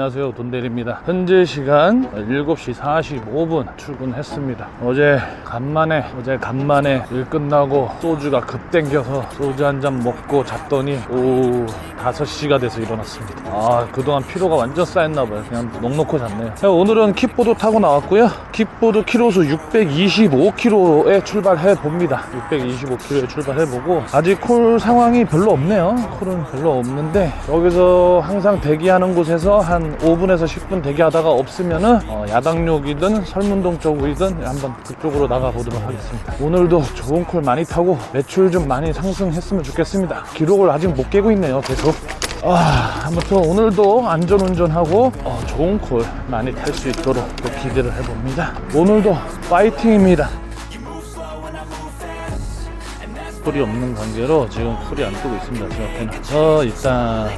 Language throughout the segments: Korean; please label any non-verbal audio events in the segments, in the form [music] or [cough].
안녕하세요. 돈대리입니다. 현재 시간 7시 45분 출근했습니다. 어제 간만에 어제 간만에 일 끝나고 소주가 급 땡겨서 소주 한 잔 먹고 잤더니 오후 5시가 돼서 일어났습니다. 아 그동안 피로가 완전 쌓였나봐요. 그냥 넉넉히 잤네요. 자, 오늘은 킥보드 타고 나왔고요. 킥보드 키로수 625km에 출발해 봅니다. 625km에 출발해 보고 아직 콜 상황이 별로 없네요. 콜은 별로 없는데 여기서 항상 대기하는 곳에서 한 5분에서 10분 대기하다가 없으면은 어, 야당역이든 설문동 쪽이든 한번 그쪽으로 나가 보도록 하겠습니다 오늘도 좋은 콜 많이 타고 매출 좀 많이 상승했으면 좋겠습니다 기록을 아직 못 깨고 있네요 계속 아, 아무튼 오늘도 안전운전하고 어, 좋은 콜 많이 탈 수 있도록 또 기대를 해봅니다. 오늘도 파이팅입니다. 콜이 없는 관계로 지금 콜이 안 뜨고 있습니다. 제 앞에는. 저 일단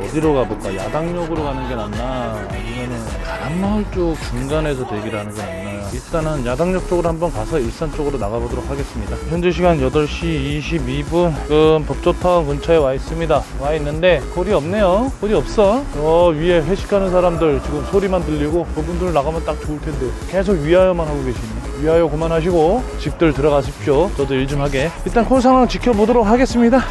어디로 가볼까? 야당역으로 가는 게 낫나? 아니면은 가람마을 쪽 중간에서 대기를 하는 게 낫나요? 일단은 야당역 쪽으로 한번 가서 일산 쪽으로 나가보도록 하겠습니다. 현재 시간 8시 22분. 지금 법조타운 근처에 와 있습니다. 와 있는데 콜이 없네요. 콜이 없어. 저 위에 회식하는 사람들 지금 소리만 들리고 그분들 나가면 딱 좋을 텐데 계속 위하여만 하고 계시네. 위하여 그만하시고 집들 들어가십시오. 저도 일 좀 하게. 일단 콜 상황 지켜보도록 하겠습니다.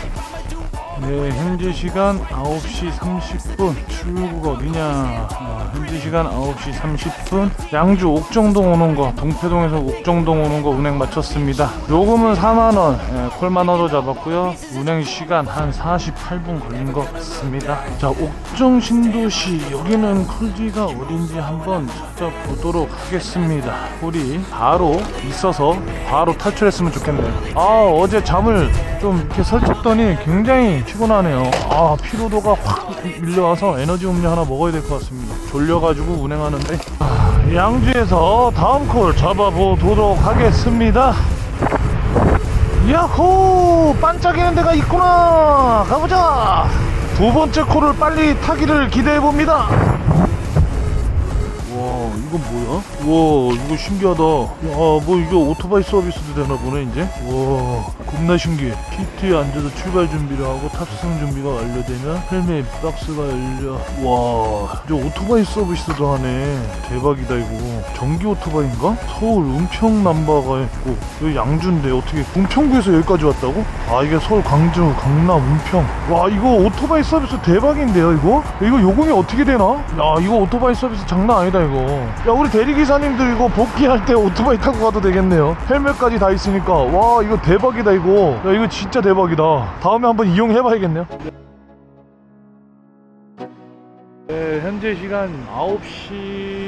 네, 현재 시간 9시 30분. 출구가 어디냐? 어, 현재 시간 9시 30분. 양주 옥정동 오는 거, 동패동에서 옥정동 오는 거 운행 마쳤습니다. 요금은 4만원, 예, 콜만원으로 잡았고요. 운행 시간 한 48분 걸린 것 같습니다. 자, 옥정 신도시. 여기는 콜지가 어딘지 한번 찾아보도록 하겠습니다. 콜이 바로 있어서 바로 탈출했으면 좋겠네요. 아, 어제 잠을 좀 이렇게 설쳤더니 굉장히 피곤하네요. 아, 피로도가 확 밀려와서 에너지 음료 하나 먹어야 될 것 같습니다. 졸려가지고 운행하는데. 아, 양주에서 다음 콜 잡아보도록 하겠습니다. 야호! 반짝이는 데가 있구나! 가보자! 두 번째 콜을 빨리 타기를 기대해봅니다. 와 이건 뭐야? 와 이거 신기하다 야뭐 이게 오토바이 서비스도 되나 보네 이제 와 겁나 신기해 시트에 앉아서 출발 준비를 하고 탑승 준비가 완료되면 헬멧 박스가 열려 와 이제 오토바이 서비스도 하네 대박이다 이거 전기 오토바이인가? 서울 은평 남바가 있고 여기 양주인데 어떻게 은평구에서 여기까지 왔다고? 아 이게 서울 광주 강남 은평 와 이거 오토바이 서비스 대박인데요 이거? 이거 요금이 어떻게 되나? 야 이거 오토바이 서비스 장난 아니다 이거 야 우리 대리기사님들 이거 복귀할 때 오토바이 타고 가도 되겠네요. 헬멧까지 다 있으니까. 와 이거 대박이다 이거. 야 이거 진짜 대박이다. 다음에 한번 이용해 봐야겠네요. 네, 현재 시간 9시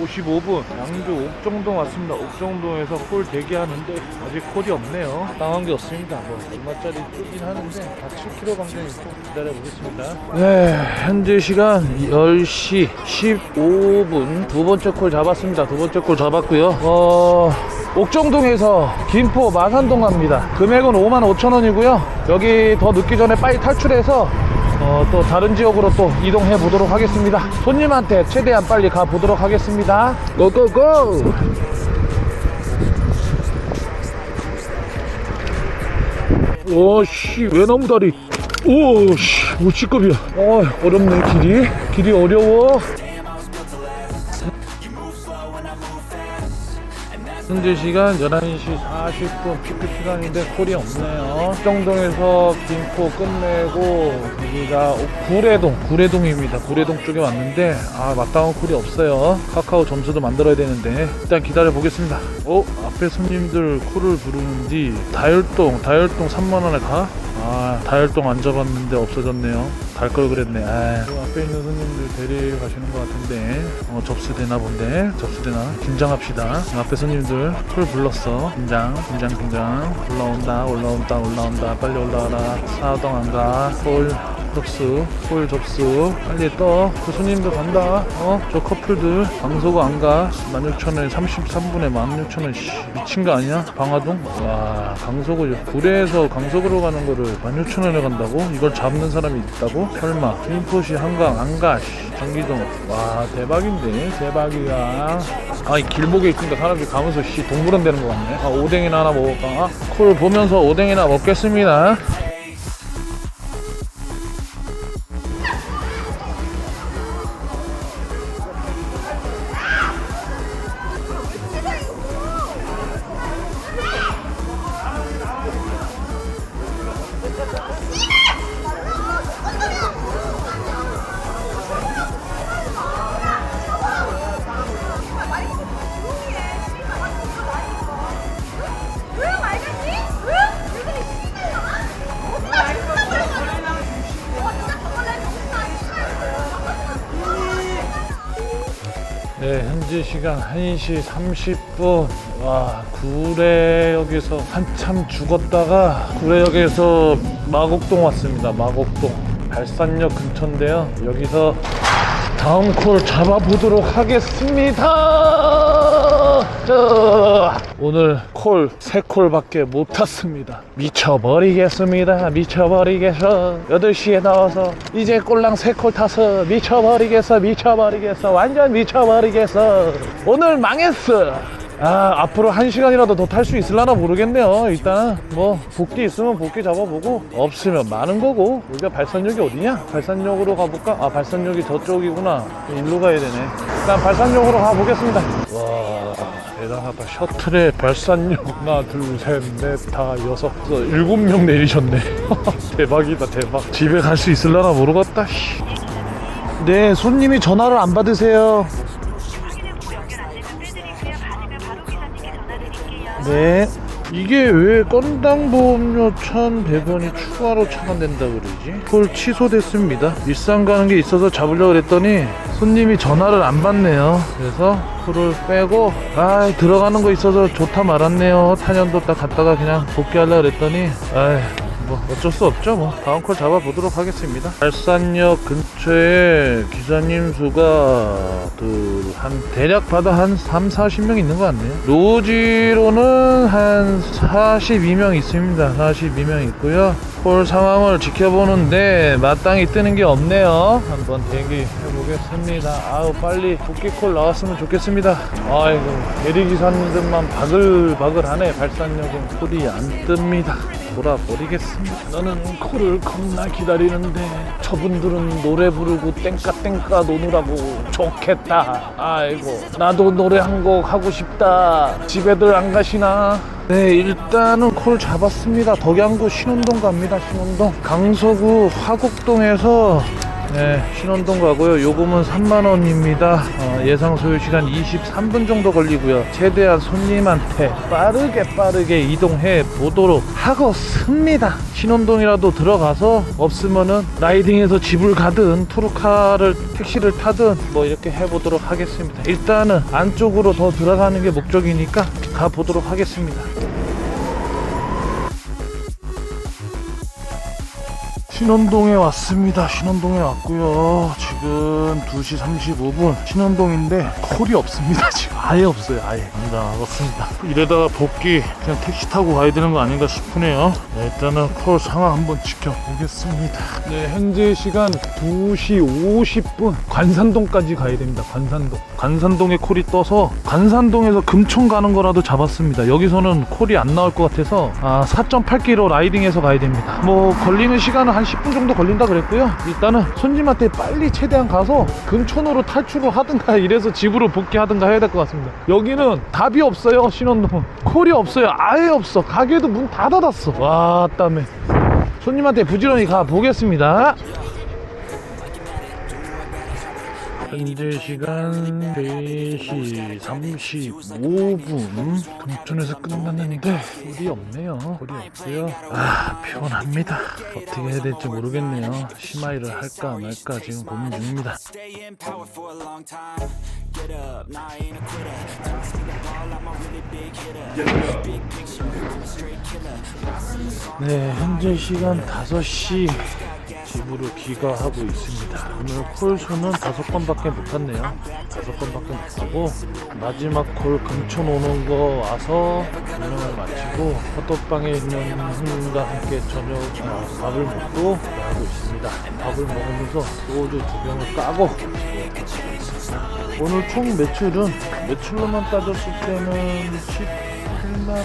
55분 양주 옥정동 왔습니다. 옥정동에서 콜 대기하는데 아직 콜이 없네요. 당한 게 없습니다. 뭐 얼마짜리 뜨긴 하는데 다 7km 방정이 좀 기다려 보겠습니다. 네, 현재 시간 10시 15분 두 번째 콜 잡았습니다. 두 번째 콜 잡았고요. 어... 옥정동에서 김포 마산동 갑니다. 금액은 5만 5천 원이고요. 여기 더 늦기 전에 빨리 탈출해서 어, 또 다른 지역으로 또 이동해 보도록 하겠습니다. 손님한테 최대한 빨리 가 보도록 하겠습니다. 고고고! 오씨 외나무다리 오씨 우치급이야 어 어렵네 길이 길이 어려워 현재 시간 11시 40분 피크 시간인데 콜이 없네요. 정동에서 김포 끝내고 여기가 구례동, 구례동입니다. 구례동 쪽에 왔는데 아 마땅한 콜이 없어요. 카카오 점수도 만들어야 되는데 일단 기다려 보겠습니다. 어 앞에 손님들 콜을 부르는지 다혈동, 다혈동 3만 원에 가? 아 다혈동 안 잡았는데 없어졌네요. 갈 걸 그랬네. 아, 그 앞에 있는 손님들 데리러 가시는 것 같은데 어, 접수되나 본데 접수되나 긴장합시다. 앞에 손님들 콜 불렀어. 긴장, 긴장, 긴장. 올라온다, 올라온다, 올라온다. 빨리 올라와라. 사동 안 가. 콜 접수, 콜 접수. 빨리 떠. 그 손님들 간다. 어? 저 커플들 방소고 안 가. 16,000원에 33분에 16,000원. 씨, 미친 거 아니야? 방화동? 와, 강서구 구례에서 강서구로 가는 거를 16,000원에 간다고? 이걸 잡는 사람이 있다고? 설마. 김포시 한강 안 가. 씨, 경기동. 와, 대박인데. 대박이야. 아, 이 길목에 있으니까 사람들이 가면서 씨, 동물원 되는 거 같네. 아, 오뎅이나 하나 먹을까? 아, 콜 보면서 오뎅이나 먹겠습니다. 현재 시간 1시 30분. 와, 구례역에서 한참 죽었다가 구례역에서 마곡동 왔습니다. 마곡동. 발산역 근처인데요. 여기서 다음 콜 잡아보도록 하겠습니다. 자, 오늘 콜, 세 콜밖에 못 탔습니다. 미쳐버리겠습니다. 미쳐버리겠어. 8시에 나와서 이제 꼴랑 세 콜 타서 미쳐버리겠어. 미쳐버리겠어. 완전 미쳐버리겠어. 오늘 망했어. 아, 앞으로 한 시간이라도 더 탈 수 있을라나 모르겠네요. 일단 뭐 복귀 있으면 복귀 잡아보고 없으면 많은 거고 우리가 발산역이 어디냐? 발산역으로 가볼까? 아, 발산역이 저쪽이구나. 일로 가야 되네. 일단 발산역으로 가보겠습니다. 와, 대단하다. 셔틀에 발산역 하나, 둘, 셋, 넷, 다 여섯, 여섯, 일곱 명 내리셨네. [laughs] 대박이다, 대박. 집에 갈 수 있을라나 모르겠다. 씨. 네, 손님이 전화를 안 받으세요. 네. 이게 왜 건당 보험료 1,100원이 추가로 차감된다 그러지? 콜 취소됐습니다. 일산 가는 게 있어서 잡으려고 그랬더니 손님이 전화를 안 받네요. 그래서 콜을 빼고 아 들어가는 거 있어서 좋다 말았네요. 탄현도 딱 갔다가 그냥 복귀하려고 그랬더니 아 뭐 어쩔 수 없죠. 뭐 다음 콜 잡아보도록 하겠습니다. 발산역 근처에 기사님 수가 그 한 대략 봐도 한 3, 40명 있는 것 같네요. 로지로는 한 42명 있습니다. 42명 있고요 콜 상황을 지켜보는데 마땅히 뜨는 게 없네요 한번 대기 해 보겠습니다 아우 빨리 복귀 콜 나왔으면 좋겠습니다 아이고 대리기사님들만 바글바글하네 발산역은 콜이 안 뜹니다 돌아버리겠습니다. 너는 콜을 겁나 기다리는데 저분들은 노래 부르고 땡까땡까 노느라고 좋겠다. 아이고 나도 노래 한 곡 하고 싶다. 집에들 안 가시나? 네 일단은 콜 잡았습니다. 덕양구 신혼동 갑니다. 신혼동 강서구 화곡동에서 네, 신혼동 가고요. 요금은 3만원입니다. 어, 예상 소요 시간 23분 정도 걸리고요. 최대한 손님한테 빠르게 빠르게 이동해 보도록 하겠습니다. 신혼동이라도 들어가서 없으면은 라이딩해서 집을 가든 투르카를 택시를 타든 뭐 이렇게 해보도록 하겠습니다. 일단은 안쪽으로 더 들어가는 게 목적이니까 가보도록 하겠습니다. 신원동에 왔습니다. 신원동에 왔고요. 지금 2시 35분 신원동인데 콜이 없습니다. [laughs] 지금 아예 없어요. 아예 당당하겠습니다. 이러다가 복귀 그냥 택시 타고 가야 되는 거 아닌가 싶으네요. 네, 일단은 콜 상황 한번 지켜보겠습니다. 네, 현재 시간 2시 50분 관산동까지 가야 됩니다. 관산동. 관산동에 콜이 떠서 관산동에서 금촌 가는 거라도 잡았습니다. 여기서는 콜이 안 나올 것 같아서 아, 4.8km 라이딩해서 가야 됩니다. 뭐 걸리는 시간은 한 10분 정도 걸린다 그랬고요. 일단은 손님한테 빨리 최대한 가서 금촌으로 탈출을 하든가 [laughs] 이래서 집으로 복귀하든가 해야 될 것 같습니다. 여기는 답이 없어요. 신원동 콜이 없어요. 아예 없어. 가게도 문 다 닫았어. 와 땀에 손님한테 부지런히 가 보겠습니다. 현재 시간 4시 35분 금천에서 끝났는데 물이 없네요 물이 없고요 아 피곤합니다 어떻게 해야 될지 모르겠네요 심하이를 할까 말까 지금 고민 중입니다. 네 현재 시간 5시 집으로 귀가하고 있습니다 오늘 콜 수는 5건밖에 못 탔네요 5건밖에 못 타고 마지막 콜 금촌 오는 거 와서 운영을 마치고 포토방에 있는 형님과 함께 저녁 어, 밥을 먹고 하고 있습니다 밥을 먹으면서 소주 두 병을 까고 가고 오늘 총 매출은 매출로만 따졌을 때는 18만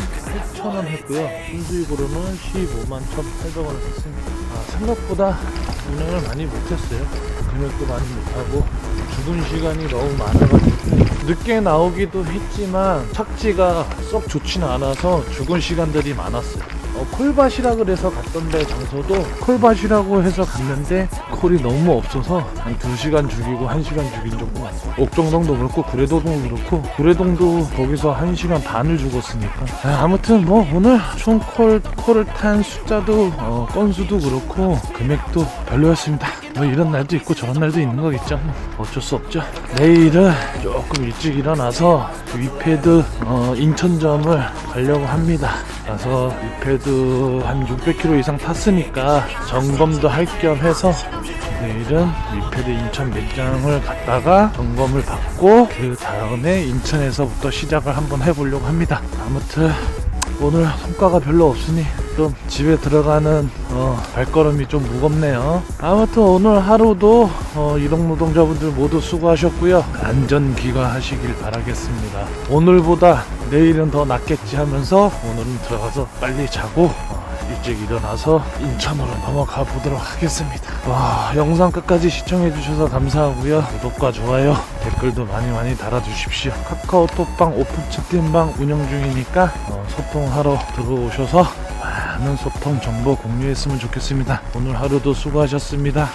8천 원 했고요. 순수익으로는 15만 1,800원을 했습니다. 아, 생각보다 운행을 많이 못했어요. 금액도 많이 못하고 죽은 시간이 너무 많아가지고 늦게 나오기도 했지만 착지가 썩 좋지는 않아서 죽은 시간들이 많았어요. 어, 콜밭이라 그래서 갔던 데 장소도 콜밭이라고 해서 갔는데 콜이 너무 없어서 한 2시간 죽이고 1시간 죽인 정도 옥정동도 그렇고 구례동도 그렇고 구례동도 거기서 1시간 반을 죽었으니까. 아, 아무튼 뭐 오늘 총 콜, 콜을 탄 숫자도 어, 건수도 그렇고 금액도 별로였습니다 뭐 이런 날도 있고 저런 날도 있는 거겠죠. 어쩔 수 없죠. 내일은 조금 일찍 일어나서 위패드 어, 인천점을 가려고 합니다. 가서 위패드 한 600km 이상 탔으니까 점검도 할 겸 해서 내일은 위패드 인천 매장을 갔다가 점검을 받고 그 다음에 인천에서부터 시작을 한번 해보려고 합니다. 아무튼 오늘 성과가 별로 없으니 좀 집에 들어가는 어, 발걸음이 좀 무겁네요. 아무튼 오늘 하루도 어, 이동 노동자분들 모두 수고하셨고요. 안전 귀가하시길 바라겠습니다. 오늘보다 내일은 더 낫겠지 하면서 오늘은 들어가서 빨리 자고 어, 일찍 일어나서 인천으로 넘어가 보도록 하겠습니다. 와, 영상 끝까지 시청해 주셔서 감사하고요. 구독과 좋아요, 댓글도 많이 많이 달아주십시오. 카카오톡방 오픈 채팅방 운영 중이니까 어, 소통하러 들어오셔서 많은 소통 정보 공유했으면 좋겠습니다. 오늘 하루도 수고하셨습니다.